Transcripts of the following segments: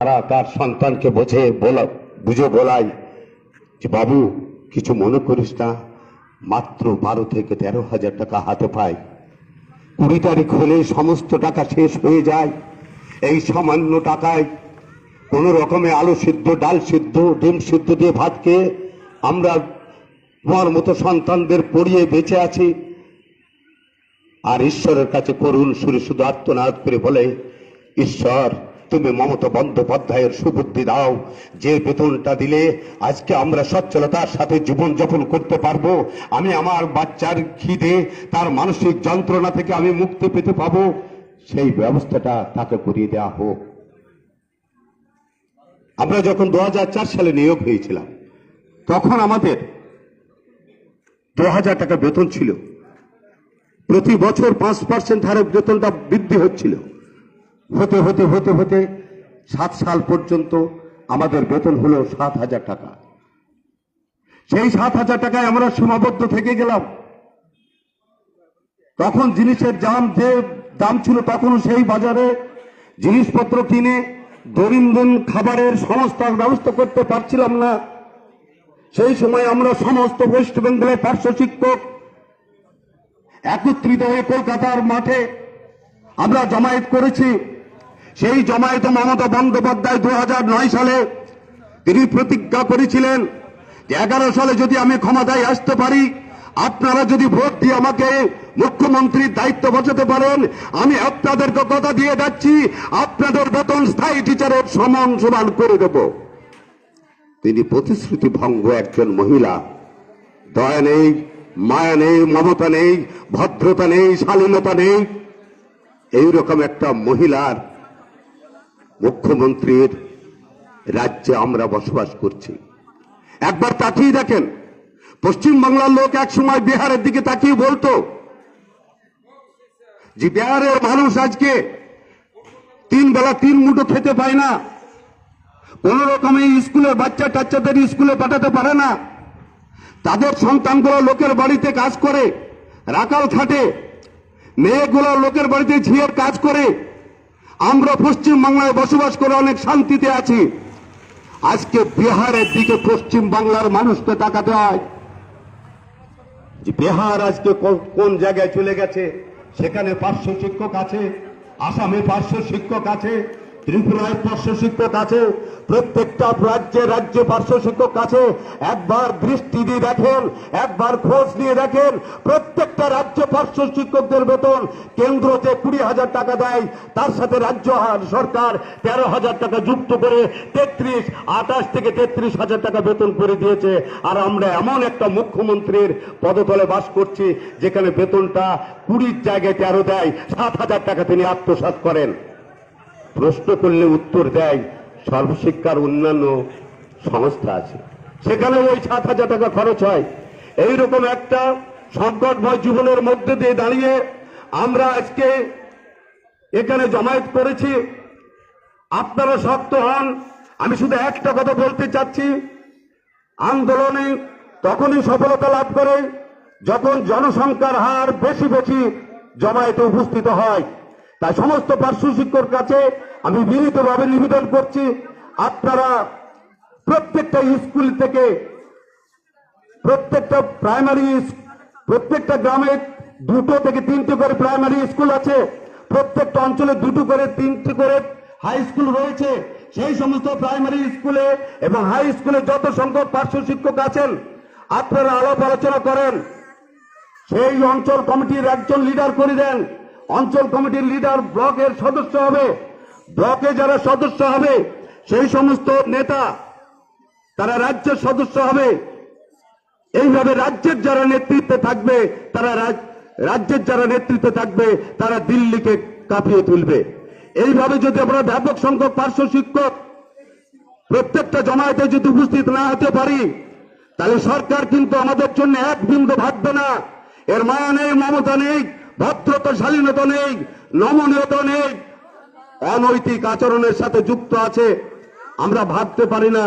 তারা তার সন্তানকে বোঝে, বলা, বুঝে বলাই যে, বাবু, কিছু মনে করিস না। মাত্র বারো থেকে তেরো হাজার টাকা হাতে পায়। কুড়ি তারিখ হলে সমস্ত টাকা শেষ হয়ে যায়। এই সামান্য টাকায় কোন রকমে আলু সিদ্ধ, ডাল সিদ্ধ, ডিম সিদ্ধ দিয়ে ভাত খেয়ে আমরা তোমার মতো সন্তানদের পড়িয়ে বেঁচে আছি। আর ঈশ্বরের কাছে করুণ সুরে শুধু আত্মনাদ করে বলে, ঈশ্বর তুমি মমতা বন্দ্যোপাধ্যায়ের সুবুদ্ধি দাও। যে বেতনটা দিলে আজকে আমরা সচ্ছলতার সাথে জীবন যাপন করতে পারব। আমি আমার বাচ্চার খিদে, তার মানসিক যন্ত্রণা থেকে আমি মুক্তি পেতে পাবো। সেই ব্যবস্থাটা তাকে করিয়ে দেওয়া হোক। আমরা যখন দু হাজার চার সালে নিয়োগ হয়েছিলাম, তখন আমাদের দু হাজার টাকা বেতন ছিল। প্রতি বছর পাঁচ পার্সেন্ট হারে বেতনটা বৃদ্ধি হচ্ছিল। হতে হতে হতে হতে সাত সাল পর্যন্ত আমাদের বেতন হলো সাত হাজার টাকা। সেই সাত হাজার টাকায় আমরা সীমাবদ্ধ থেকে গেলাম। তখন জিনিসের দাম যে দাম ছিল তখন সেই বাজারে জিনিসপত্র কিনে দৈনন্দিন খাবারের সমস্ত ব্যবস্থা করতে পারছিলাম না। সেই সময় আমরা সমস্ত ওয়েস্ট বেঙ্গলের পার্শ্ব শিক্ষক একত্রিত হয়ে কলকাতার মাঠে আমরা জমায়েত করেছি। সেই জমায়েত মমতা বন্দ্যোপাধ্যায় দু হাজার নয় সালে তিনি প্রতিজ্ঞা করেছিলেন এগারো সালে যদি আমি ক্ষমতায় আসতে পারি, আপনারা যদি ভোট দিয়ে আমাকে মুখ্যমন্ত্রীর দায়িত্ব বসাতে পারেন, আমি আপনাদেরকে কথা দিয়ে যাচ্ছি, আপনাদের বেতন স্থায়ী টিচারের সমান সমান করে দেব। তিনি প্রতিশ্রুতি ভঙ্গ একজন মহিলা। দয়া নেই, মায়া নেই, মমতা নেই, ভদ্রতা নেই, শালীনতা নেই। এইরকম একটা মহিলার মুখ্যমন্ত্রীর রাজ্যে আমরা বসবাস করছি। একবার তাকিয়ে দেখেন পশ্চিম বাংলার লোক এক সময় বিহারের দিকে তাকিয়ে বলতো যে বিহারের মানুষ আজকে তিন বেলা তিন মুঠো খেতে পায় না। কোন রকমে স্কুলের বাচ্চা টাচ্চাদের স্কুলে পাঠাতে পারে না। তাদের সন্তানগুলো লোকের বাড়িতে কাজ করে রাকাল খাটে মেয়েগুলো লোকের বাড়িতে ঝিয়ের কাজ করে আমরা পশ্চিম বাংলায় বসবাস করে অনেক শান্তিতে আছি। আজকে বিহারের দিকে পশ্চিম বাংলার মানুষকে তাকাতে হয়। যে বিহার আজকে কোন জায়গায় চলে গেছে? সেখানে পার্শ্ব শিক্ষক আছে, আসামে পার্শ্ব শিক্ষক আছে ত্রিপুরায় পার্শ্ব শিক্ষক আছে, প্রত্যেকটা রাজ্যে রাজ্যে পার্শ্ব শিক্ষক আছে। একবার দৃষ্টি দিয়ে দেখেন, একবার খোঁজ নিয়ে দেখেন, প্রত্যেকটা রাজ্যে পার্শ্ব শিক্ষকদের বেতন কেন্দ্র যে কুড়ি হাজার টাকা দেয়। তার সাথে রাজ্য সরকার তেরো হাজার টাকা যুক্ত করে তেত্রিশ, আঠাশ থেকে তেত্রিশ হাজার টাকা বেতন করে দিয়েছে। আর আমরা এমন একটা মুখ্যমন্ত্রীর পদতলে বাস করছি, যেখানে বেতনটা কুড়ির জায়গায় তেরো দেয়, সাত হাজার টাকা তিনি আত্মসাৎ করেন। প্রশ্ন করলে উত্তর দেয় সর্বশিক্ষার অন্যান্য সংস্থা আছে। সেখানে ওই সাত হাজার টাকা খরচ হয়। এইরকম একটা সংকটময় জীবনের মধ্যে দিয়ে দাঁড়িয়ে আমরা আজকে এখানে জমায়েত করেছি। আপনারা শক্ত হন। আমি শুধু একটা কথা বলতে চাচ্ছি। আন্দোলনে তখনই সফলতা লাভ করে যখন জনসংখ্যার হার বেশি বেশি জমায়েতে উপস্থিত হয়। তাই সমস্ত পার্শ্ব শিক্ষক কাছে আমি বিনীতভাবে নিবেদন করছি, আপনারা প্রত্যেকটা স্কুল থেকে প্রত্যেকটা প্রাইমারি প্রত্যেকটা গ্রামে দুটো থেকে তিনটে করে প্রাইমারি স্কুল আছে, প্রত্যেকটা অঞ্চলে দুটো করে, তিনটে করে হাই স্কুল রয়েছে। সেই সমস্ত প্রাইমারি স্কুলে এবং হাই স্কুলে যত সংখ্যক পার্শ্ব শিক্ষক আছেন, আপনারা আলাপ আলোচনা করেন। সেই অঞ্চল কমিটির একজন লিডার করে দেন। অঞ্চল কমিটির লিডার ব্লকের সদস্য হবে। ব্লকে যারা সদস্য হবে, সেই সমস্ত নেতা তারা রাজ্যের সদস্য হবে। এইভাবে রাজ্যের যারা নেতৃত্বে থাকবে, তারা রাজ- রাজ্যের যারা নেতৃত্বে থাকবে, তারা দিল্লিকে কাঁপিয়ে তুলবে। এইভাবে যদি আমরা ব্যাপক সংখ্যক পার্শ্ব শিক্ষক প্রত্যেকটা জমায়েতে যদি উপস্থিত না হতে পারি, তাহলে সরকার কিন্তু আমাদের জন্য এক বিন্দু ভাববে না। এর মায়া নেই মমতা নেই। ভদ্রতা শালীনতা নেই, নমনীয়তা নেই। অনৈতিক আচরণের সাথে যুক্ত আছে, আমরা ভাবতে পারি না।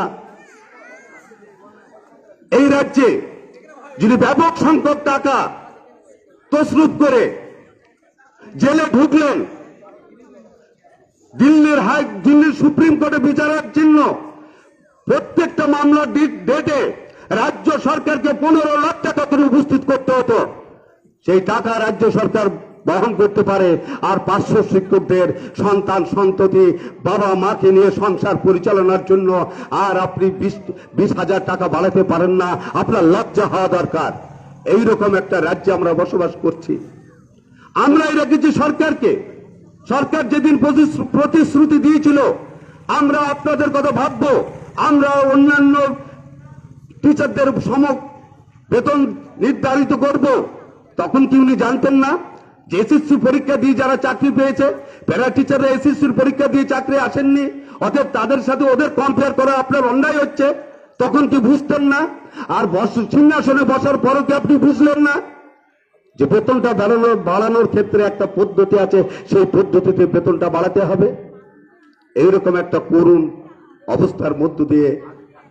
এই রাজ্যে যদি ব্যাপক সংখ্যক টাকা তসরুপ করে জেলে ঢুকলেন, দিল্লির হাই দিল্লির সুপ্রিম কোর্টে বিচারের চিহ্ন, প্রত্যেকটা মামলার ডেটে রাজ্য সরকারকে পনেরো লাখ টাকা করে উপস্থিত করতে হতো। সেই টাকা রাজ্য সরকার বহন করতে পারে আর পার্শ্ব শিক্ষকদের সন্তান, সন্ততি, বাবা মাকে নিয়ে সংসার পরিচালনার জন্য আর আপনি বিশ হাজার টাকা বাড়াতে পারেন না। আপনার লজ্জা হওয়া দরকার। এই রকম একটা রাজ্যে আমরা বসবাস করছি। আমরা রেখেছি সরকারকে। সরকার যেদিন প্রতিশ্রু- প্রতিশ্রুতি দিয়েছিল, আমরা আপনাদের কথা ভাববো। আমরা অন্যান্য টিচারদের সম বেতন নির্ধারিত করব। তখন কি উনি জানতেন না? যে এসএসসি পরীক্ষা দিয়ে যারা চাকরি পেয়েছে, প্যারা টিচাররা এসএসসির পরীক্ষা দিয়ে চাকরি আসেননি, অতএব তাদের সাথে ওদের কম্পেয়ার করা আপনার অন্যায় হচ্ছে। তখন কি বুঝতেন না? আর সিংহাসনে বসার পরও কি আপনি বুঝলেন না? যে বেতনটা বাড়ানো, বাড়ানোর ক্ষেত্রে একটা পদ্ধতি আছে, সেই পদ্ধতিতে বেতনটা বাড়াতে হবে। এইরকম একটা করুণ অবস্থার মধ্য দিয়ে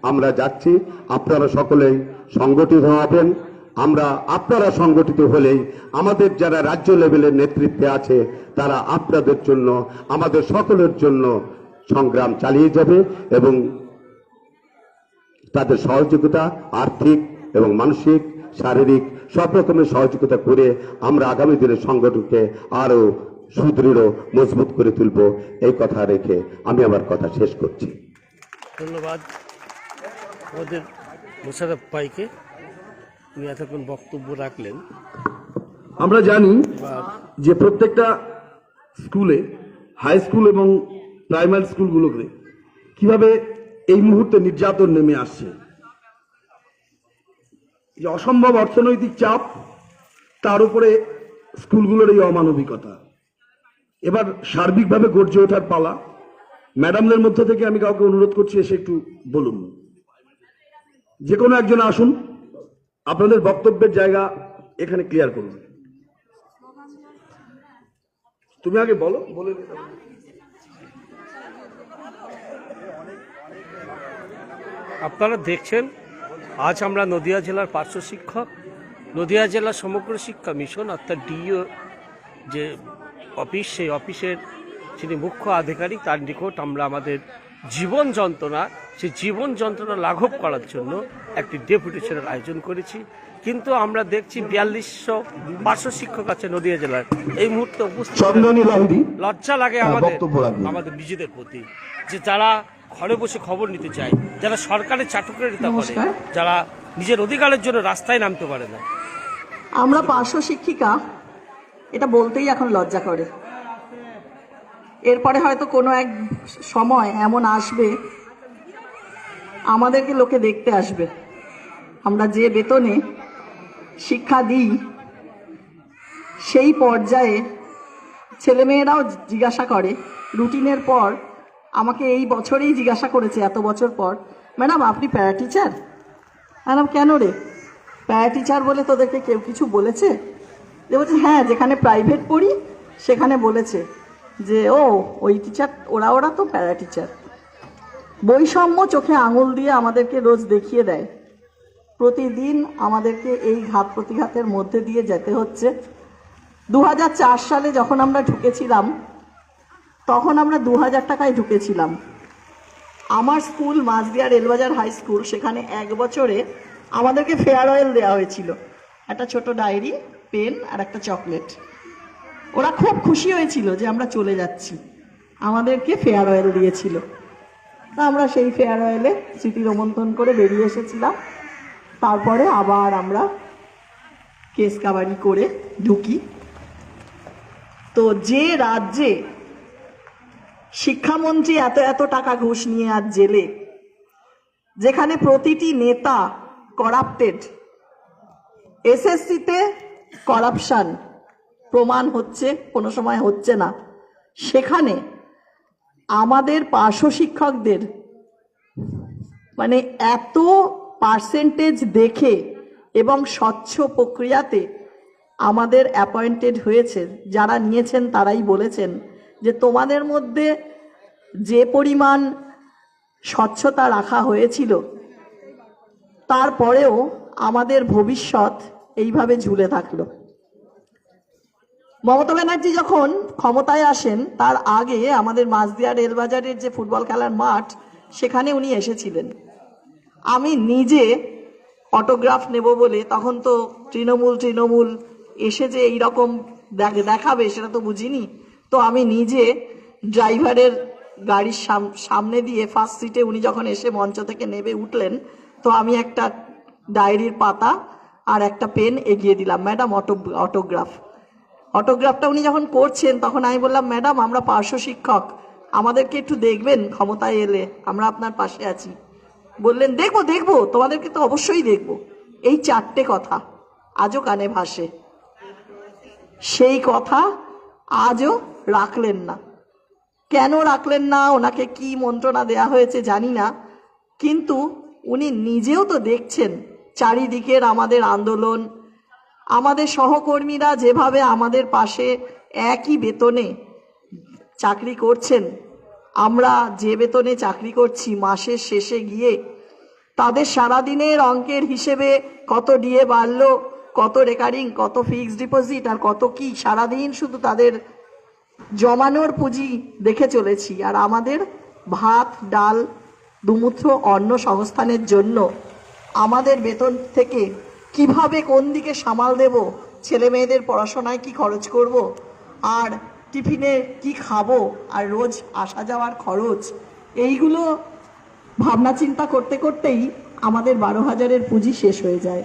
আমরা যাচ্ছি। আপনারা সকলেই সংগঠিত হবেন। আমরা আপনারা সংগঠিত হলেই আমাদের যারা রাজ্য লেভেলের নেতৃত্বে আছে, তারা আপনাদের জন্য, আমাদের সকলের জন্য সংগ্রাম চালিয়ে যাবে এবং তাদের সহযোগিতা আর্থিক এবং মানসিক, শারীরিক সব রকমের সহযোগিতা করে আমরা আগামী দিনের সংগঠনকে আরও সুদৃঢ়, মজবুত করে তুলব। এই কথা রেখে আমি আমার কথা শেষ করছি। ধন্যবাদ। আমাদের মোশারফ উনি এতক্ষণ বক্তব্য রাখলেন। আমরা জানি যে প্রত্যেকটা স্কুলে হাই স্কুল এবং প্রাইমারি স্কুলগুলোতে কীভাবে এই মুহূর্তে নির্যাতন নেমে আসছে যে অসম্ভব অর্থনৈতিক চাপ তার উপরে স্কুলগুলোর এই অমানবিকতা। এবার সার্বিকভাবে গর্জে ওঠার পালা। ম্যাডামদের মধ্য থেকে আমি কাউকে অনুরোধ করছি এসে একটু বলুন। যে কোনো একজন আসুন। আপনাদের বক্তব্যের জায়গা এখানে ক্লিয়ার করুন। তুমি আগে বলো, বলে আপনারা দেখছেন, আজ আমরা নদিয়া জেলার পার্শ্ব শিক্ষক। নদিয়া জেলা সমগ্র শিক্ষা মিশন, অর্থাৎ ডিও যে অফিস, সেই অফিসের যিনি মুখ্য আধিকারিক, তার নিকট আমরা আমাদের জীবন যন্ত্রণা সেই জীবন যন্ত্রণা লাঘব করার জন্য একটি ডেপুটেশনের আয়োজন করেছি। কিন্তু আমরা দেখছি বিয়াল্লিশশো পার্শ্ব শিক্ষক আছে নদিয়া জেলার। এই মুহূর্তে উপস্থিত লজ্জা লাগে হ্যাঁ, আমাদের আমাদের আমাদের নিজেদের প্রতি যে যারা ঘরে বসে খবর নিতে চায় যারা সরকারের চাটুকারিতা করে যারা নিজের অধিকারের জন্য রাস্তায় নামতে পারে না। আমরা পার্শ্ব শিক্ষিকা এটা বলতেই এখন লজ্জা করে। এরপরে হয়তো কোনো এক সময় এমন আসবে আমাদেরকে লোকে দেখতে আসবে। আমরা যে বেতনে শিক্ষা দিই, সেই পর্যায়ে ছেলেমেয়েরাও জিজ্ঞাসা করে। রুটিনের পর আমাকে এই বছরেই জিজ্ঞাসা করেছে, এত বছর পর, ম্যাডাম, আপনি প্যারা টিচার? ম্যাডাম, কেন রে? প্যারা টিচার বলে তোদেরকে কেউ কিছু বলেছে? যে বলছে হ্যাঁ যেখানে প্রাইভেট পড়ি, সেখানে বলেছে যে, ও, ওই টিচার ওরা ওরা তো প্যারা টিচার। বৈষম্য চোখে আঙুল দিয়ে আমাদেরকে রোজ দেখিয়ে দেয়। প্রতিদিন আমাদেরকে এই ঘাত প্রতিঘাতের মধ্যে দিয়ে যেতে হচ্ছে। দু হাজার চার সালে যখন আমরা ঢুকেছিলাম, তখন আমরা দু হাজার টাকায় ঢুকেছিলাম। আমার school Majhdia Railbazar high school, সেখানে এক বছরে আমাদেরকে ফেয়ারওয়েল দেওয়া হয়েছিল। একটা ছোট ডায়েরি, পেন আর একটা চকলেট। ওরা খুব খুশি হয়েছিল যে আমরা চলে যাচ্ছি। আমাদেরকে ফেয়ারওয়েল দিয়েছিল। তা আমরা সেই ফেয়ারওয়েলে স্মৃতি রোমন্থন করে বেরিয়ে এসেছিলাম। তারপরে আবার আমরা কেস কাবারি করে ঢুকি। তো যে রাজ্যে শিক্ষামন্ত্রী এত এত টাকা ঘুষ নিয়ে আর জেলে, যেখানে প্রতিটি নেতা করাপ্টেড এসএসসিতে করাপশান প্রমাণ হচ্ছে, কোনো সময় হচ্ছে না। সেখানে আমাদের পার্শ্ব শিক্ষকদের মানে এত পার্সেন্টেজ দেখে এবং স্বচ্ছ প্রক্রিয়াতে আমাদের অ্যাপয়েন্টেড হয়েছে, যারা নিয়েছেন তারাই বলেছেন যে তোমাদের মধ্যে যে পরিমাণ স্বচ্ছতা রাখা হয়েছিল, তারপরেও আমাদের ভবিষ্যৎ এইভাবে ঝুলে থাকল। মমতা ব্যানার্জি যখন ক্ষমতায় আসেন, তার আগে আমাদের মাঝদিয়া রেলবাজারের যে ফুটবল খেলার মাঠ, সেখানে উনি এসেছিলেন। আমি নিজে অটোগ্রাফ নেব বলে তখন তো তৃণমূল তৃণমূল এসে যে এইরকম দেখ- দেখাবে, সেটা তো বুঝিনি। তো আমি নিজে ড্রাইভারের গাড়ির সাম- সামনে দিয়ে ফার্স্ট সিটে উনি যখন এসে মঞ্চ থেকে নেবে উঠলেন, তো আমি একটা ডায়েরির পাতা আর একটা পেন এগিয়ে দিলাম। ম্যাডাম অটো অটোগ্রাফ অটোগ্রাফটা উনি যখন করছেন, তখন আমি বললাম, ম্যাডাম, আমরা পার্শ্ব শিক্ষক। আমাদেরকে একটু দেখবেন ক্ষমতায় এলে। আমরা আপনার পাশে আছি। বললেন, দেখব দেখব। তোমাদেরকে তো অবশ্যই দেখব। এই চারটে কথা আজও কানে ভাসে। সেই কথা আজও রাখলেন না। কেন রাখলেন না? ওনাকে কি মন্ত্রণা দেয়া হয়েছে জানি না। কিন্তু উনি নিজেও তো দেখছেন চারিদিকের আমাদের আন্দোলন আমাদের সহকর্মীরা যেভাবে আমাদের পাশে একই বেতনে চাকরি করছেন, আমরা যে বেতনে চাকরি করছি মাসের শেষে গিয়ে, তাদের সারাদিনের অঙ্কের হিসেবে কত ডিএ বাড়লো, কত রেকারিং, কত ফিক্সড ডিপোজিট আর কত কি, সারাদিন শুধু তাদের জমানোর পুঁজি দেখে চলেছি। আর আমাদের ভাত, ডাল, দুমুঠো অন্ন সংস্থানের জন্য আমাদের বেতন থেকে কীভাবে কোন দিকে সামাল দেব? ছেলে মেয়েদের পড়াশোনায় কি খরচ করব? আর টিফিনে কি খাব? আর রোজ আসা যাওয়ার খরচ? এইগুলো ভাবনা চিন্তা করতে করতেই আমাদের বারো হাজারের পুঁজি শেষ হয়ে যায়।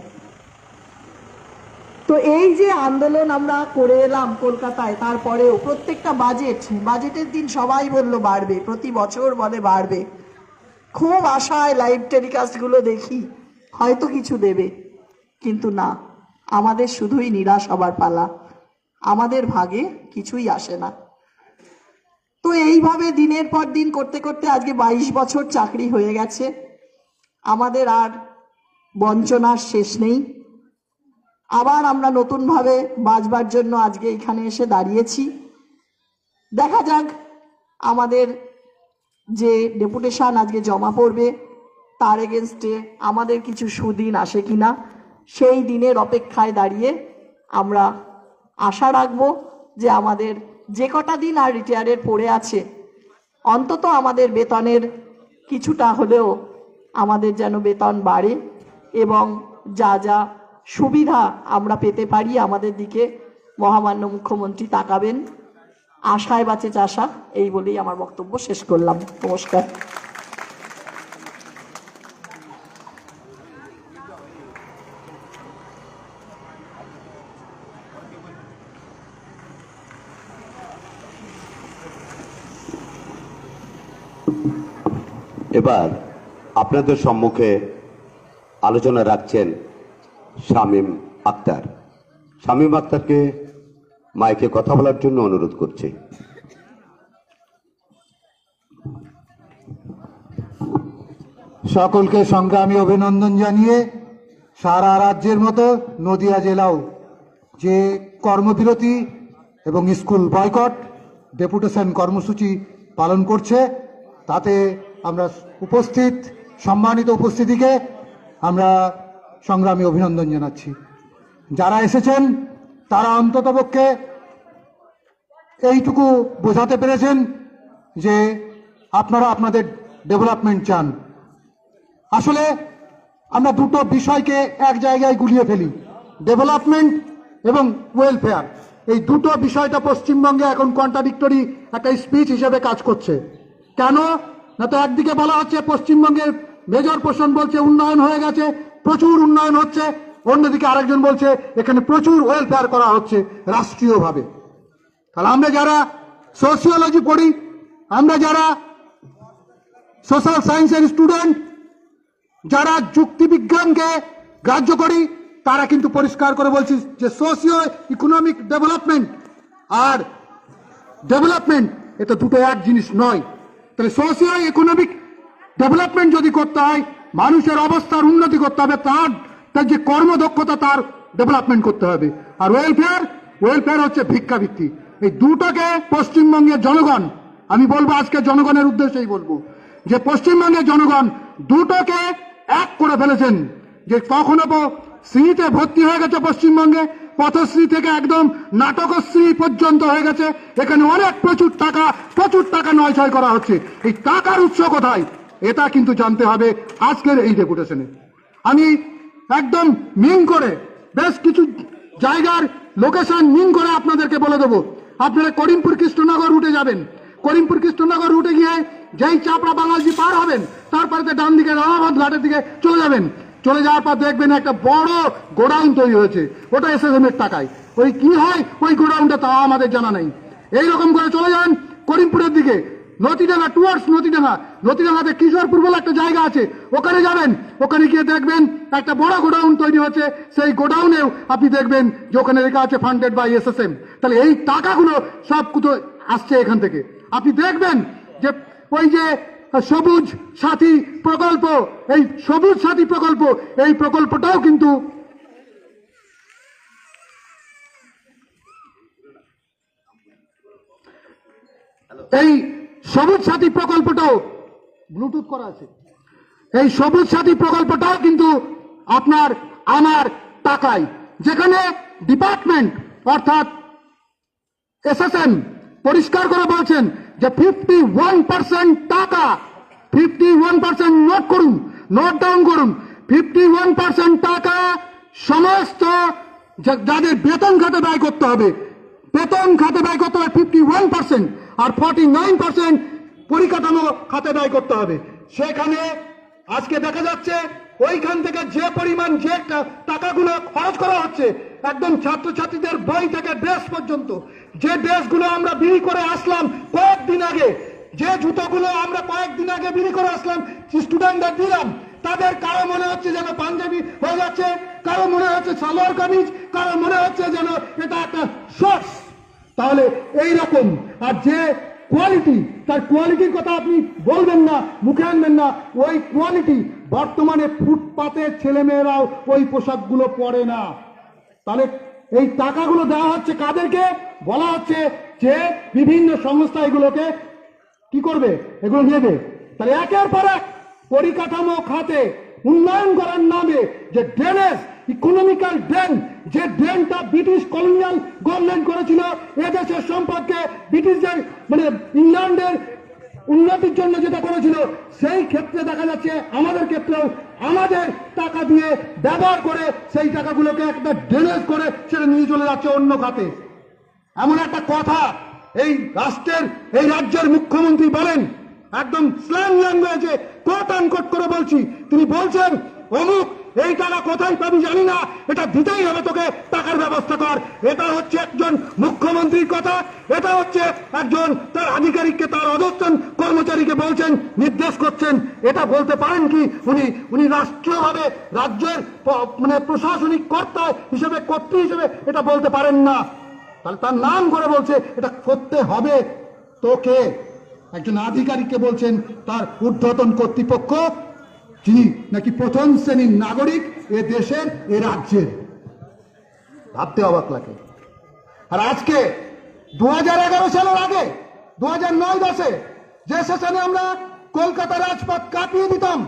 তো এই যে আন্দোলন আমরা করে এলাম কলকাতায়, তারপরেও প্রত্যেকটা বাজেট বাজেটের দিন সবাই বলল বাড়বে, প্রতি বছর বলে বাড়বে। খুব আশায় লাইভ টেলিকাস্টগুলো দেখি, হয়তো কিছু দেবে। কিন্তু না, আমাদের শুধুই নিরাশ হবার পালা। আমাদের ভাগে কিছুই আসে না। তো এইভাবে দিনের পর দিন করতে করতে আজকে বাইশ বছর চাকরি হয়ে গেছে। আমাদের আর বঞ্চনার শেষ নেই। আবার আমরা নতুনভাবে বাঁচবার জন্য আজকে এখানে এসে দাঁড়িয়েছি। দেখা যাক আমাদের যে ডেপুটেশন আজকে জমা পড়বে, তার এগেনস্টে আমাদের কিছু সুদিন আসে কিনা। সেই দিনের অপেক্ষায় দাঁড়িয়ে আমরা আশা রাখব যে আমাদের যে কটা দিন আর রিটায়ারের পড়ে আছে, অন্তত আমাদের বেতনের কিছুটা হলেও আমাদের যেন বেতন বাড়ে এবং যা যা সুবিধা আমরা পেতে পারি আমাদের দিকে মহামান্য মুখ্যমন্ত্রী তাকাবেন। আশায় বাঁচে চাষা, এই বলেই আমার বক্তব্য শেষ করলাম। নমস্কার। এবার আপনাদের সম্মুখে আলোচনা রাখছেন শামীম আক্তার। শামীম আক্তারকে মাইকে কথা বলার জন্য অনুরোধ করছি। সকলকে সংগ্রামী অভিনন্দন জানিয়ে সারা রাজ্যের মতো নদিয়া জেলাও যে কর্মবিরতি এবং স্কুল বয়কট, ডেপুটেশন কর্মসূচি পালন করছে, তাতে আমরা উপস্থিত, সম্মানিত উপস্থিতিকে আমরা সংগ্রামী অভিনন্দন জানাচ্ছি। যারা এসেছেন, তারা অন্ততপক্ষে এইটুকু বোঝাতে পেরেছেন যে আপনারা আপনাদের ডেভেলপমেন্ট চান। আসলে আমরা দুটো বিষয়কে এক জায়গায় গুলিয়ে ফেলি, ডেভেলপমেন্ট এবং ওয়েলফেয়ার। এই দুটো বিষয়টা পশ্চিমবঙ্গে এখন কন্ট্রাডিক্টরি একটা স্পিচ হিসেবে কাজ করছে। কেন? না তো একদিকে বলা হচ্ছে পশ্চিমবঙ্গের মেজর পোষণ বলছে উন্নয়ন হয়ে গেছে, প্রচুর উন্নয়ন হচ্ছে। অন্যদিকে আরেকজন বলছে এখানে প্রচুর ওয়েলফেয়ার করা হচ্ছে রাষ্ট্রীয়ভাবে। তাহলে আমরা যারা সোশিওলজি পড়ি, আমরা যারা সোশ্যাল সায়েন্সের স্টুডেন্ট যারা যুক্তিবিজ্ঞানকে গ্রাহ্য করি, তারা কিন্তু পরিষ্কার করে বলছি যে সোশিও ইকোনমিক ডেভেলপমেন্ট আর ডেভেলপমেন্ট এটা দুটো এক জিনিস নয়। তাহলে সোশিও ইকোনমিক ডেভেলপমেন্ট যদি করতে হয়, মানুষের অবস্থার উন্নতি করতে হবে, তার তার যে কর্মদক্ষতা, তার ডেভেলপমেন্ট করতে হবে। আর ওয়েলফেয়ার ওয়েলফেয়ার হচ্ছে ভিক্ষাবৃত্তি। এই দুটোকে পশ্চিমবঙ্গের জনগণ, আমি বলব আজকে জনগণের উদ্দেশ্যেই বলব, যে পশ্চিমবঙ্গের জনগণ দুটোকে এক করে ফেলেছেন। যে কখনো সিঁড়িতে ভর্তি হয়ে গেছে পশ্চিমবঙ্গে পথশ্রী থেকে একদম নাটকশ্রী পর্যন্ত হয়ে গেছে। এখানে অনেক প্রচুর টাকা প্রচুর টাকা নয় ছয় করা হচ্ছে। এই টাকার উৎস কোথায়? এটা কিন্তু জানতে হবে আজকের এই ডেপুটেশনে। আমি একদম মিন করে বেশ কিছু জায়গার লোকেশন মিন করে আপনাদেরকে বলে দেবো। আপনারা করিমপুর কৃষ্ণনগর রুটে যাবেন। করিমপুর কৃষ্ণনগর রুটে গিয়ে যেই চাপড়া বাঙালি পার হবেন তারপরে ডান দিকে রামাবাদ ঘাটের দিকে চলে যাবেন। চলে যাওয়ার পর দেখবেন একটা বড় গোডাউন তৈরি হয়েছে। ওটা এসএসএম এর টাকায়। ওই কি হয়? ওই গোডাউনটা তা আমাদের জানা নেই। এইরকম করে চলে যান করিমপুরের দিকে। নদীডাঙ্গা টুয়ার্ডস নদীডাঙ্গা। নদীডাঙ্গাতে কিশোরপুর বলে একটা জায়গা আছে। ওখানে যাবেন। ওখানে গিয়ে দেখবেন একটা বড় গোডাউন তৈরি হচ্ছে। সেই গোডাউনেও আপনি দেখবেন যে ওখানে লেখা আছে ফান্ডেড বাই এসএসএম তাহলে এই টাকাগুলো সব কুতো আসছে এখান থেকে। আপনি দেখবেন যে ওই যে সবুজ সাথী প্রকল্প, এই সবুজ সাথী প্রকল্প, এই প্রকল্পটাও কিন্তু এই সবুজ সাথী প্রকল্পটাও ব্লুটুথ করা আছে। এই সবুজ সাথী প্রকল্পটাও কিন্তু আপনার আমার টাকায়। যেখানে ডিপার্টমেন্ট, অর্থাৎ এসএসএন পরিষ্কার করে বলছেন যে ফিফটি ওয়ান পার্সেন্ট টাকা ফিফটি ওয়ান পার্সেন্ট নোট করুন নোট ডাউন করুন। ফিফটি ওয়ান পার্সেন্ট টাকা সমস্ত যাদের বেতন খাতে ব্যয় করতে হবে, বেতন খাতে ব্যয় করতে হবে ফিফটি ওয়ান পার্সেন্ট আর ফর্টি নাইন পার্সেন্ট পরিকাঠামো খাতে ব্যয় করতে হবে। সেখানে আজকে দেখা যাচ্ছে ওইখান থেকে যে পরিমাণ যে টাকাগুলো খরচ করা হচ্ছে, একদম ছাত্রছাত্রীদের বই থেকে ড্রেস পর্যন্ত। যে ড্রেসগুলো আমরা বিলি করে আসলাম কয়েকদিন আগে, যে জুতোগুলো আমরা কয়েকদিন আগে বিলি করে আসলাম স্টুডেন্টদের দিলাম, তাদের কারও মনে হচ্ছে যেন পাঞ্জাবি হয়ে যাচ্ছে, কারও মনে হচ্ছে সালোয়ার কামিজ, কারও মনে হচ্ছে যেন এটা একটা শর্টস তাহলে এই রকম আর যে কোয়ালিটি তার কোয়ালিটির কথা আপনি বলবেন না, মুখে আনবেন না, ওই কোয়ালিটি বর্তমানে ফুটপাতের ছেলেমেয়েরাও ওই পোশাকগুলো পরে না। তাহলে এই টাকাগুলো দেওয়া হচ্ছে কাদেরকে? বলা হচ্ছে যে বিভিন্ন সংস্থা এগুলোকে কি করবে? এগুলো নেবে। তাহলে একের পর এক পরিকাঠামো খাতে উন্নয়ন করার নামে যে ড্রেনেজ ইকোনমিক্যাল ড্রেন যে ড্রেনটা ব্রিটিশ কলোনিয়াল গভর্নমেন্ট করেছিল, এদেশের সম্পর্কে ব্রিটিশদের মানে ইংল্যান্ডের উন্নতির জন্য যেটা করেছিল, সেই ক্ষেত্রে দেখা যাচ্ছে আমাদের ক্ষেত্রেও আমাদের টাকা দিয়ে ব্যবহার করে সেই টাকাগুলোকে একটা ড্রেনেজ করে সেটা নিয়ে চলে যাচ্ছে অন্য খাতে। এমন একটা কথা এই রাষ্ট্রের, এই রাজ্যের মুখ্যমন্ত্রী বলেন, একদম স্ল্যাং ল্যাঙ্গুয়েজে কোট আনকোট করে বলছি। তিনি বলছেন, অমুক, এই টাকা কোথায় পাবি জানি না, এটা দিতেই হবে তোকে, টাকার ব্যবস্থা কর। এটা হচ্ছে একজন মুখ্যমন্ত্রীর কথা, এটা হচ্ছে একজন তার আধিকারিককে, তার অধস্তন কর্মচারীকে বলছেন, নির্দেশ করছেন। এটা বলতে পারেন কি, উনি উনি রাষ্ট্রীয়ভাবে রাজ্যের মানে প্রশাসনিক কর্তা হিসেবে, কর্ত্রী হিসেবে এটা বলতে পারেন না। তাহলে তার নাম করে বলছে, এটা করতে হবে তোকে। একজন আধিকারিককে বলছেন, তার ঊর্ধ্বতন কর্তৃপক্ষ, যিনি নাকি প্রথম শ্রেণির নাগরিক এ দেশের, এ রাজ্যের। ভাবতে অবাক লাগে। আর আজকে দু হাজার এগারো সালের আগে দু হাজার নয় দশে, যে সেশনে আমরা কলকাতা রাজপথ কাঁপিয়ে দিতাম,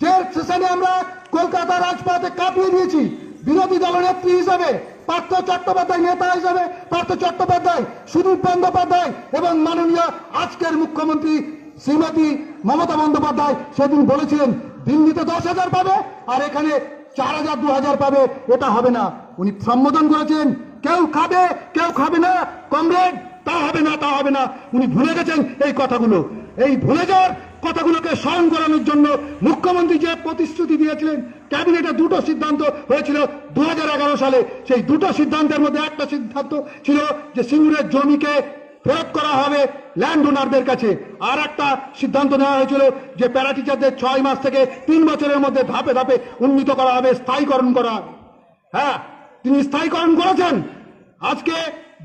যে সেশনে আমরা কলকাতা রাজপথে কাঁপিয়ে দিয়েছি, বিরোধী দলনেত্রী হিসেবে পার্থ চট্টোপাধ্যায় নেতা হিসেবে, পার্থ চট্টোপাধ্যায় সুদীপ বন্দ্যোপাধ্যায় এবং মাননীয় আজকের মুখ্যমন্ত্রী শ্রীমতী মমতা বন্দ্যোপাধ্যায় সেদিন বলেছিলেন, দিল্লিতে দশ হাজার পাবে আর এখানে চার হাজার, দু হাজার পাবে, এটা হবে না। উনি সম্বোধন করেছেন, কেউ খাবে কেউ খাবে না, কমরেড, তা হবে না, তা হবে না। উনি ভুলে গেছেন এই কথাগুলো। এই ভুলে যাওয়ার কথাগুলোকে স্মরণ করানোর জন্য মুখ্যমন্ত্রী যে প্রতিশ্রুতি দিয়েছিলেন ক্যাবিনেটে দুটো সিদ্ধান্ত হয়েছিল দু হাজার এগারো সালে। সেই দুটো সিদ্ধান্তের মধ্যে একটা সিদ্ধান্ত ছিল যে সিঙ্গুরের জমিকে ফেরত করা হবে ল্যান্ড ওনারদের কাছে। আর একটা সিদ্ধান্ত নেওয়া হয়েছিল যে প্যারা টিচারদের ছয় মাস থেকে তিন বছরের মধ্যে ধাপে ধাপে উন্নীত করা হবে, স্থায়ীকরণ করা হ্যাঁ তিনি স্থায়ীকরণ করেছেন। আজকে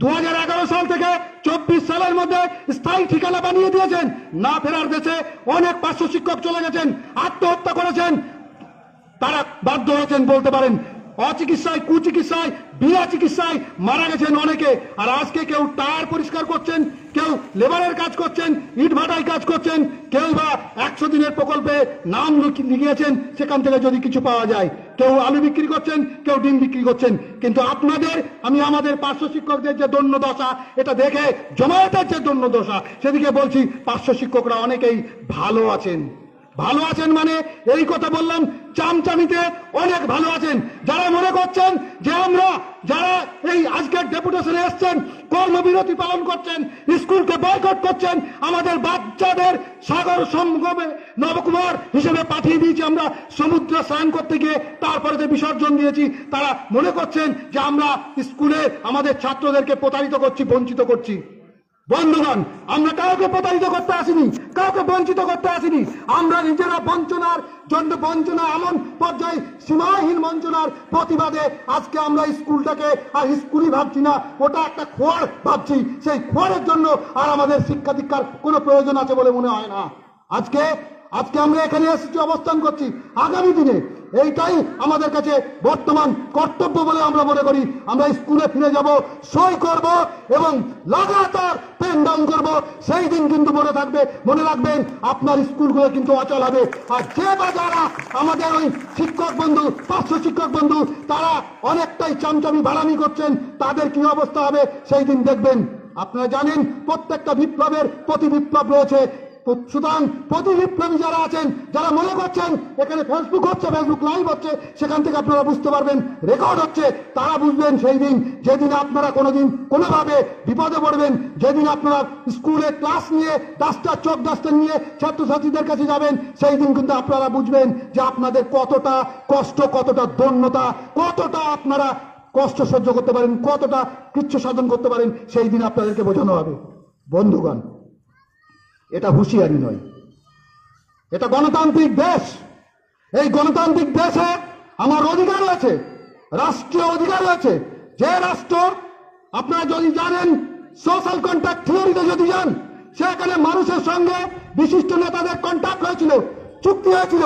দু হাজার এগারো সাল থেকে চব্বিশ সালের মধ্যে স্থায়ী ঠিকানা বানিয়ে দিয়েছেন। না ফেরার দেশে অনেক পার্শ্ব শিক্ষক চলে গেছেন, আত্মহত্যা করেছেন তারা বাধ্য হয়েছেন বলতে পারেন। অচিকিৎসায়, কুচিকিৎসায়, বিনা চিকিৎসায় মারা গেছেন অনেকে। আর আজকে কেউ টায়ার পরিষ্কার করছেন, কেউ লেবারের কাজ করছেন, ইট ভাটায় কাজ করছেন, কেউ বা একশো দিনের প্রকল্পে নাম লিখি- লিখিয়েছেন, সেখান থেকে যদি কিছু পাওয়া যায়। কেউ আলু বিক্রি করছেন, কেউ ডিম বিক্রি করছেন। কিন্তু আপনাদের, আমি আমাদের পার্শ্ব শিক্ষকদের যে দন্য দশা, এটা দেখে জমায়েতের যে দন্য দশা, সেদিকে বলছি, পার্শ্ব শিক্ষকরা অনেকেই ভালো আছেন। ভালো আছেন মানে এই কথা বললাম, চামচামিতে অনেক ভালো আছেন। যারা মনে করছেন যে আমরা, যারা এই আজকের ডেপুটেশনে এসছেন, কর্মবিরতি পালন করছেন, স্কুলকে বয়কট করছেন, আমাদের বাচ্চাদের সাগর সঙ্গমে নবকুমার হিসেবে পাঠিয়ে দিয়েছি আমরা, সমুদ্রে স্নান করতে গিয়ে তারপরে যে বিসর্জন দিয়েছি, তারা মনে করছেন যে আমরা স্কুলে আমাদের ছাত্রদেরকে প্রতারিত করছি, বঞ্চিত করছি। বন্ধুগণ, আমরা কাউকে প্রতারিত করতে আসিনি, কাউকে বঞ্চিত করতে আসিনি। আমরা নিজেরা বঞ্চনার জন্য বঞ্চনা এমন পর্যায়ে সীমাহীন বঞ্চনার প্রতিবাদে আজকে আমরা স্কুলটাকে, আর স্কুলই ভাবছি না, ওটা একটা খোয়ার ভাবছি। সেই খোয়ারের জন্য আর আমাদের শিক্ষা দীক্ষার কোনো প্রয়োজন আছে বলে মনে হয় না। আজকে আজকে আমরা এখানে এসেছি, অবস্থান করছি আগামী দিনে। এইটাই আমাদের কাছে বর্তমান কর্তব্য বলে আমরা মনে করি। আমরা স্কুলে ফিরে যাব, সই করব এবং লাগাতার পেন ডাউন করব। সেই দিন কিন্তু মনে থাকবে, মনে রাখবেন আপনার স্কুলগুলো কিন্তু অচল হবে। আর যে বা যারা আমাদের ওই শিক্ষক বন্ধু, পার্শ্ব শিক্ষক বন্ধু, তারা অনেকটাই চামচামি বাড়ামি করছেন, তাদের কি অবস্থা হবে? সেই দিন দেখবেন। আপনারা জানেন, প্রত্যেকটা বিপ্লবের প্রতি বিপ্লব রয়েছে। সুতরাং প্রতি বিপ্লবী যারা আছেন, যারা মনে করছেন এখানে ফেসবুক হচ্ছে ফেসবুক লাইভ হচ্ছে, সেখান থেকে আপনারা বুঝতে পারবেন রেকর্ড হচ্ছে, তারা বুঝবেন সেই দিন, যেদিন আপনারা কোনোদিন কোনোভাবে বিপদে পড়বেন, যেদিন আপনারা স্কুলে ক্লাস নিয়ে, ডাস্টার, চোখ ডাস্টার নিয়ে ছাত্রছাত্রীদের কাছে যাবেন, সেই দিন কিন্তু আপনারা বুঝবেন যে আপনাদের কতটা কষ্ট, কতটা দন্যতা, কতটা আপনারা কষ্ট সহ্য করতে পারেন, কতটা কৃচ্ছ সাধন করতে পারেন, সেই দিন আপনাদেরকে বোঝানো হবে। বন্ধুগণ এটা হুঁশিয়ারি নয়। এটা গণতান্ত্রিক দেশ। এই গণতান্ত্রিক দেশে আমার অধিকার রয়েছে, রাষ্ট্রীয় অধিকার রয়েছে। যে রাষ্ট্র, আপনারা যদি জানেন সোশ্যাল কন্ট্যাক্ট থিওরিতে যদি যান, সেখানে মানুষের সঙ্গে বিশিষ্ট নেতাদের কন্ট্যাক্ট হয়েছিল, চুক্তি হয়েছিল।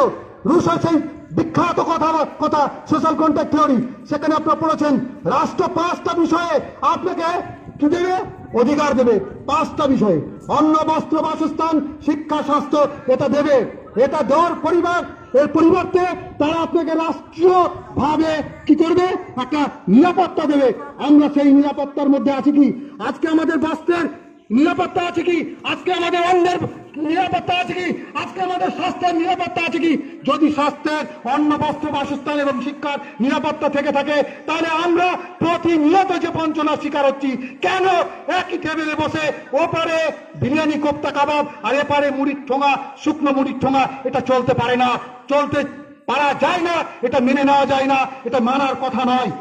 রুশো সেই বিখ্যাত কথা কথা সোশ্যাল কন্ট্যাক্ট থিওরি সেখানে আপনারা পড়েছেন। রাষ্ট্র পাঁচটা বিষয়ে আপনাকে কি দেবে অধিকার দেবে। পাঁচটা বিষয়ে। অন্ন, বস্ত্র, বাসস্থান, শিক্ষা, স্বাস্থ্য এটা দেবে। এটা দেওয়ার পরিবার, এর পরিবর্তে তারা আপনাকে রাষ্ট্রীয় ভাবে কি করবে? একটা নিরাপত্তা দেবে। আমরা সেই নিরাপত্তার মধ্যে আছি কি? আজকে আমাদের বাস্তের নিরাপত্তা আছে কি? আজকে আমাদের অন্যের নিরাপত্তা আছে কি? আজকে আমাদের স্বাস্থ্যের নিরাপত্তা আছে কি? যদি স্বাস্থ্যের অন্ন বস্ত্র বাসস্থান এবং শিক্ষার নিরাপত্তা থেকে থাকে, তাহলে আমরা প্রতিনিয়ত যে বঞ্চনার শিকার হচ্ছি, কেন একই টেবিলে বসে ওপারে বিরিয়ানি, কোপ্তা, কাবাব আর এপারে মুড়ির ঠোঙা, শুকনো মুড়ির ঠোঙা, এটা চলতে পারে না। চলতে পারা যায় না, এটা মেনে নেওয়া যায় না, এটা মানার কথা নয়।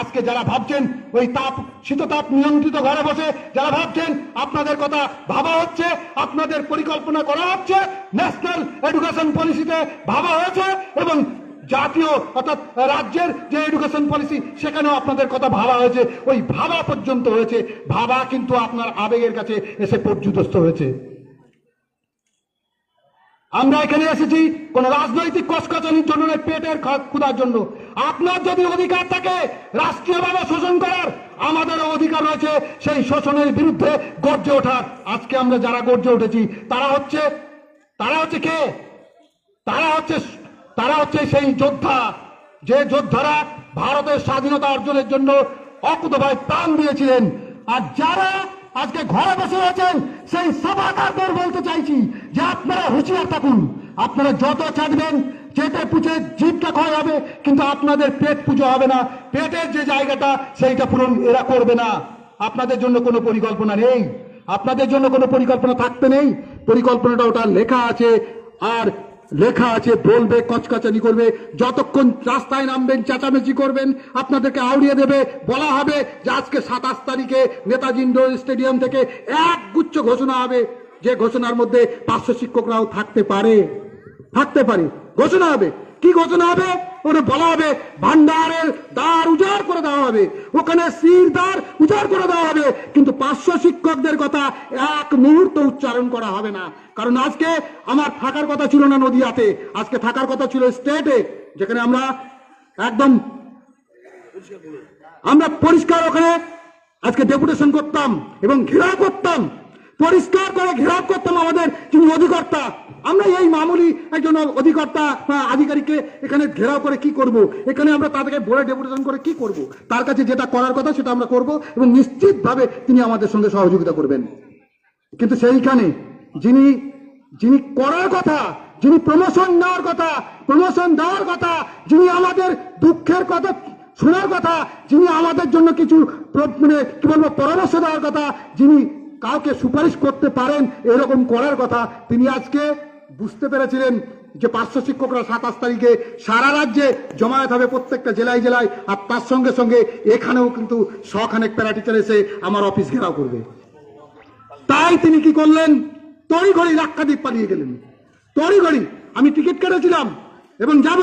আজকে যারা ভাবছেন ওই তাপ, শীততাপ নিয়ন্ত্রিত ঘরে বসে যারা ভাবছেন আপনাদের কথা ভাবা হচ্ছে, আপনাদের পরিকল্পনা করা হচ্ছে, ন্যাশনাল এডুকেশন পলিসিতে ভাবা হয়েছে এবং জাতীয় অর্থাৎ রাজ্যের যে এডুকেশন পলিসি, সেখানেও আপনাদের কথা ভাবা হয়েছে। ওই ভাবা পর্যন্ত হয়েছে। ভাবা কিন্তু আপনার আবেগের কাছে এসে পর্যুদস্ত হয়েছে। আমরা এখানে এসেছি কোন রাজনৈতিক কসকচানির জন্য নয়, পেটের ক্ষুধার জন্য। আপনার যদি অধিকার থাকে, রাষ্ট্রীয়ভাবে শোষণ করার আমাদেরও অধিকার রয়েছে। সেই শোষণের বিরুদ্ধে গর্জে ওঠার। আজকে আমরা যারা গর্জে উঠেছি, তারা হচ্ছে তারা হচ্ছে কে? তারা হচ্ছে তারা হচ্ছে সেই যোদ্ধা। যে যোদ্ধারা ভারতের স্বাধীনতা অর্জনের জন্য অকুতভাবে প্রাণ দিয়েছিলেন। আর যারা আজকে ঘরে বসে আছেন সেই সভাকারদের বলতে চাইছি যে আপনারা হুঁশিয়ার থাকুন। আপনারা যত চাটবেন চেটে পুচে জিভটা ক্ষয় হবে, কিন্তু আপনাদের পেট পুজো হবে না। পেটের যে জায়গাটা, সেইটা পূরণ এরা করবে না। আপনাদের জন্য কোনো পরিকল্পনা নেই। আপনাদের জন্য কোনো পরিকল্পনা থাকতে নেই। পরিকল্পনাটা ওটা লেখা আছে, আর লেখা আছে, বলবে, কচকাচানি করবে। যতক্ষণ রাস্তায় নামবেন, চেঁচামেচি করবেন, আপনাদেরকে আউড়িয়ে দেবে, বলা হবে যে আজকে সাতাশ তারিখে নেতাজি ইন্ডোর স্টেডিয়াম থেকে এক গুচ্ছ ঘোষণা হবে, যে ঘোষণার মধ্যে পার্শ্ব শিক্ষকরাও থাকতে পারে। থাকতে পারে। ঘোষণা হবে। কি ঘোষণা হবে? ওটা বলা হবে ভান্ডারের দ্বার উজাড় করে দেওয়া হবে। ওখানে সির দ্বার উজাড় করে দেওয়া হবে। কিন্তু পার্শ্ব শিক্ষকদের কথা এক মুহূর্ত উচ্চারণ করা হবে না। কারণ আজকে আমার থাকার কথা ছিল না নদিয়াতে। আজকে থাকার কথা ছিল স্টেটে, যেখানে আমরা একদম আমরা পরিষ্কার ওখানে আজকে ডেপুটেশন করতাম এবং ঘেরাও করতাম। পরিষ্কার করে ঘেরাও করতাম আমাদের যিনি অধিকর্তা। আমরা এই মামুলি একজন অধিকর্তা আধিকারিককে এখানে ঘেরাও করে কি করব? এখানে আমরা তাদেরকে বলে ডেপুটেশন করে কি করব? তার কাছে যেটা করার কথা সেটা আমরা করব এবং নিশ্চিতভাবে তিনি আমাদের সঙ্গে সহযোগিতা করবেন। কিন্তু সেইখানে যিনি যিনি করার কথা, যিনি প্রমোশন নেওয়ার কথা প্রমোশন দেওয়ার কথা, যিনি আমাদের দুঃখের কথা শোনার কথা, যিনি আমাদের জন্য কিছু মানে কি বলব, পরামর্শ দেওয়ার কথা, যিনি কাউকে সুপারিশ করতে পারেন এরকম করার কথা, তিনি আজকে বুঝতে পেরেছিলেন যে পার্শ্ব শিক্ষকরা সাতাশ তারিখে সারা রাজ্যে জমায়েত হবে প্রত্যেকটা জেলায় জেলায়, আর তার সঙ্গে সঙ্গে এখানেও কিন্তু শখানেক প্যারা টিচার এসে আমার অফিস ঘেরাও করবে। তাই তিনি কি করলেন? তড়িঘড়ি লাক্ষাদ্বীপ পালিয়ে গেলেন। তড়িঘড়ি, আমি টিকিট কেটেছিলাম এবং যাব,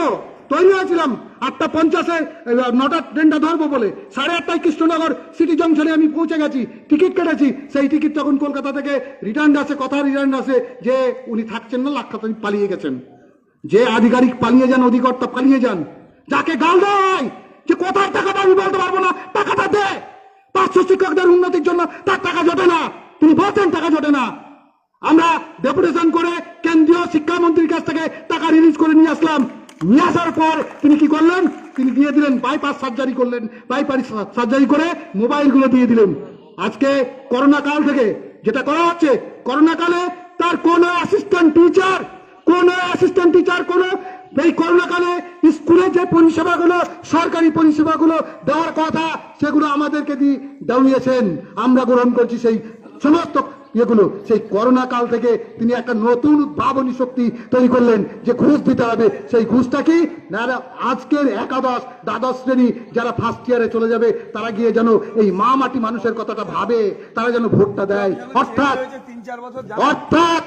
তৈরি হয়েছিলাম। আটটা পঞ্চাশে নটা ট্রেনটা ধরবো বলে। সাড়ে আটটায় কৃষ্ণনগর সিটি জংশনে আমি পৌঁছে গেছি, টিকিট কেটেছি। সেই টিকিট তখন কলকাতা থেকে রিটার্ন আসে, কথা রিটার্ন আসে যে উনি থাকছেন না, লাক্ষাদ্বীপ পালিয়ে গেছেন। যে আধিকারিক পালিয়ে যান, অধিকর্তা পালিয়ে যান, যাকে গাল দেয় যে কোথায় টাকাটা আমি বলতে পারব না, টাকাটা দে। পাঁচশো শিক্ষকদের উন্নতির জন্য তার টাকা জোটে না। তিনি বলছেন টাকা জোটে না। আমরা ডেপুটেশন করে কেন্দ্রীয় শিক্ষামন্ত্রীর কাছ থেকে টাকা রিলিজ করে নিয়ে আসলাম। নিয়ে আসার পর তিনি কি করলেন? তিনি দিয়ে দিলেন বাইপাস সার্জারি করলেন। বাইপাস সার্জারি করে মোবাইলগুলো দিয়ে দিলেন। আজকে করোনা কাল থেকে যেটা করা হচ্ছে, করোনা কালে তার কোন অ্যাসিস্ট্যান্ট টিচার কোন অ্যাসিস্ট্যান্ট টিচার কোন এই করোনাকালে স্কুলে যে পরিষেবাগুলো, সরকারি পরিষেবাগুলো দেওয়ার কথা, সেগুলো আমাদেরকে দিয়ে দেওয়িয়েছেন আমরা গ্রহণ করছি সেই সমস্ত ইয়েগুলো সেই করোনা কাল থেকে তিনি একটা নতুন উদ্ভাবনী শক্তি তৈরি করলেন যে ঘুষ দিতে হবে। সেই ঘুষটা কি? না আজকের একাদশ, দ্বাদশ শ্রেণি যারা ফার্স্ট ইয়ারে চলে যাবে, তারা গিয়ে যেন এই মা মাটি মানুষের কথাটা ভাবে, তারা যেন ভোটটা দেয়। অর্থাৎ অর্থাৎ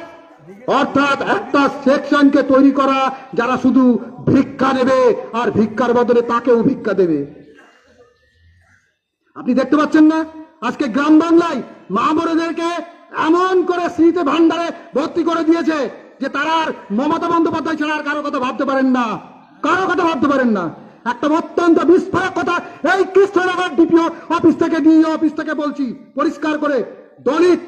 অর্থাৎ একটা সেকশনকে তৈরি করা, যারা শুধু ভিক্ষা নেবে আর ভিক্ষার বদলে তাকেও ভিক্ষা দেবে। আপনি দেখতে পাচ্ছেন না? আজকে গ্রাম বাংলায় মা বোনেদেরকে এমন করে স্মৃতি ভান্ডারে ভর্তি করে দিয়েছে যে তারা আর মমতা বন্দ্যোপাধ্যায় ছাড়া আর কারও কথা ভাবতে পারেন না। কারও কথা ভাবতে পারেন না। একটা অত্যন্ত বিস্ফোরক কথা এই কৃষ্ণনগর ডিপিও অফিস থেকে ডিও অফিস থেকে বলছি, পরিষ্কার করে, দলিত,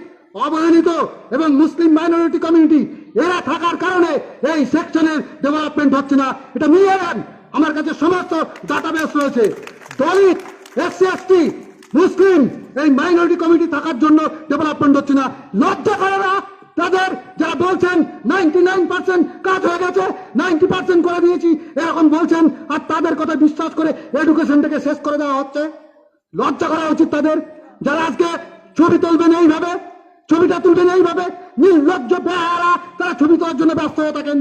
অবহেলিত এবং মুসলিম মাইনরিটি কমিউনিটি এরা থাকার কারণে এই সেকশনের ডেভেলপমেন্ট হচ্ছে না। এটা নিয়ে আমার কাছে সমস্ত ডাটাবেস রয়েছে। দলিত এসসি এসটি মুসলিম এই মাইনরিটি কমিটি থাকার জন্য ডেভেলপমেন্ট হচ্ছে না। লজ্জা করে না? তাদের যারা বলছেন নাইনটি নাইন পার্সেন্ট কাজ হয়ে গেছে নাইনটি পার্সেন্ট করে দিয়েছি, এরকম বলছেন, আর তাদের কথা বিশ্বাস করে এডুকেশনটাকে শেষ করে দেওয়া হচ্ছে। লজ্জা করা উচিত তাদের। যারা আজকে ছবি তুলবেন এইভাবে, ছবিটা তুলবেন এইভাবে, নির্লজ্জ বেহারা, তারা ছবি তোলার জন্য ব্যস্ত হয়ে থাকেন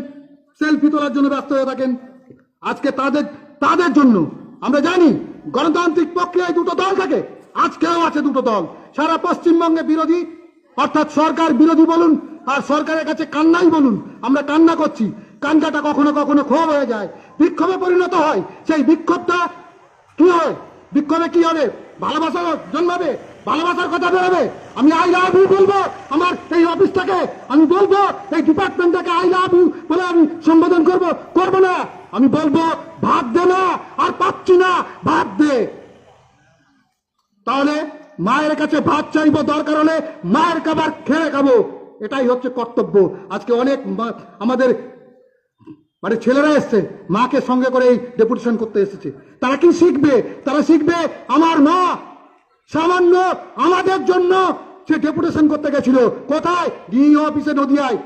সেলফি তোলার জন্য ব্যস্ত হয়ে থাকেন। আজকে তাদের তাদের জন্য আমরা জানি গণতান্ত্রিক প্রক্রিয়ায় দুটো দল থাকে আজকেও আছে দুটো দল। সারা পশ্চিমবঙ্গে বিরোধী, অর্থাৎ সরকার বিরোধী বলুন, আর সরকারের কাছে কান্নাই বলুন, আমরা কান্না করছি। কান্নাটা কখনো কখনো ক্ষোভ হয়ে যায়। বিক্ষোভে পরিণত হয়। সেই বিক্ষোভটা কি হয়? বিক্ষোভে কি হবে? ভালোবাসা জন্মাবে? ভালোবাসার কথা বেরোবে? আমি আই লাভ ইউ বলব? আমার এই অফিসটাকে আমি বলব? এই ডিপার্টমেন্টটাকে আই লাভ ইউ বলে আমি সম্বোধন করব? করব না। আমি বলব ভাত দে না। আর পাচ্ছি না। ভাত দে তাহলে মায়ের কাছে ভাত চাইব, দরকার হলে মায়ের খাবার খেয়ে খাব। এটাই হচ্ছে কর্তব্য। আজকে অনেক আমাদের মানে ছেলেরা এসছে, মাকে সঙ্গে করে এই ডেপুটেশন করতে এসেছে। তারা কি শিখবে? তারা শিখবে, আমার মা সামান্য আমাদের জন্য সে ডেপুটেশন করতে গেছিল। কোথায়? ডিও অফিসে নদিয়ায়।